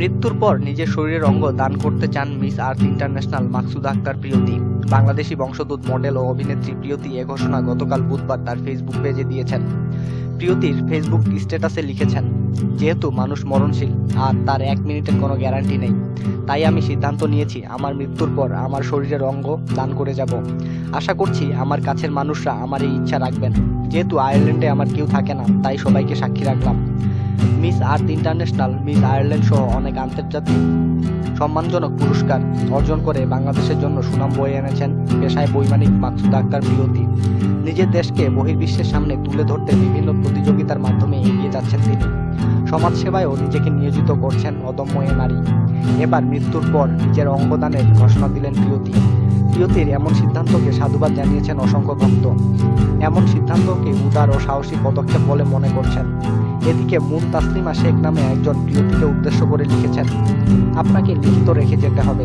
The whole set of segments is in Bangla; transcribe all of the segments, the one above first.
মৃত্যুর পর নিজের শরীরের অঙ্গ দান করতে চান Miss Earth International Maksuda Akter Priyoti. Bangladeshi বংশোদ্ভূত মডেল ও অভিনেত্রী প্রিয়তি এ ঘোষণা গতকাল বুধবার তার ফেসবুক পেজে দিয়েছেন। প্রিয়তির ফেসবুক স্ট্যাটাসে লিখেছেন, যেহেতু মানুষ মরণশীল, আর তার এক মিনিটের কোনো গ্যারান্টি নেই, তাই আমি সিদ্ধান্ত নিয়েছি আমার মৃত্যুর পর আমার শরীরের অঙ্গ দান করে যাব। আশা করছি আমার কাছের মানুষরা আমার এই ইচ্ছা রাখবেন। যেহেতু আয়ারল্যান্ডে আমার কেউ থাকে না, তাই সবাইকে সাক্ষী রাখলাম। Miss Earth International, Miss Ireland সহ অনেক আন্তর্জাতিক সম্মানজনক পুরস্কার অর্জন করে বাংলাদেশের জন্য সুনাম বয়ে এনেছেন পেশায় বৈমানিক মাকসুদ আক্তার প্রিয়তি নিজের দেশকে বহির্বিশ্বের সামনে তুলে ধরতে বিভিন্ন প্রতিযোগিতার মাধ্যমে এগিয়ে যাচ্ছেন তিনি। সমাজসেবায়ও নিজেকে নিয়োজিত করছেন অদম্য এ নারী। এবার মৃত্যুর পর নিজের অঙ্গদানের ঘোষণা দিলেন প্রিয়তি প্রিয়তির এমন সিদ্ধান্তকে সাধুবাদ জানিয়েছেন অসংখ্য ভক্ত। এমন সিদ্ধান্তকে উদার ও সাহসী পদক্ষেপ বলে মনে করছেন। এদিকে মুন তাসলিমা শেখ নামে একজন প্রিয়তিকে উদ্দেশ্য করে লিখেছেন, আপনাকে লিখিত রেখে যেতে হবে।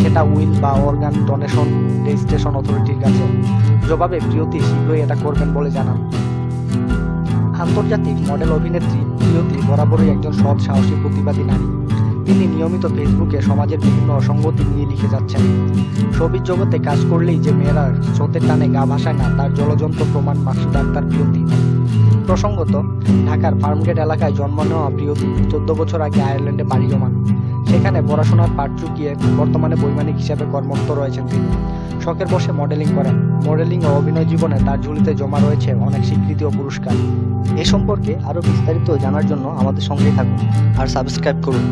সেটা উইল বা অর্গান ডোনেশন, রেজিস্ট্রেশন অথরিটির কাছে। জবাবে প্রিয়তি শীঘ্রই এটা করবেন বলে জানান। আন্তর্জাতিক মডেল অভিনেত্রী প্রিয়তি বরাবরই একজন সৎ, সাহসী প্রতিবাদী নারী। তিনি নিয়মিত ফেসবুকে সমাজের বিভিন্ন অসঙ্গতি নিয়ে লিখে যাচ্ছেন। ছবির জগতে কাজ করলেই যে মেয়েরা স্রোতের টানে গা ভাসায় না, তার জলজন্ত প্রমাণ মাকসুদ আক্তার প্রিয়তি। প্রসঙ্গত, ঢাকার ফার্মগেট এলাকায় জন্ম নেওয়া প্রিয়তি চোদ্দ বছর আগে আয়ারল্যান্ডে পাড়ি জমান। সেখানে পড়াশোনার পাঠ চুকিয়ে বর্তমানে বৈমানিক হিসাবে কর্মরত রয়েছেন তিনি। শখের বসে মডেলিং করেন। মডেলিং ও অভিনয় জীবনে তার ঝুলিতে জমা রয়েছে অনেক স্বীকৃতি ও পুরস্কার। এ সম্পর্কে আরও বিস্তারিত জানার জন্য আমাদের সঙ্গেই থাকুন আর সাবস্ক্রাইব করুন।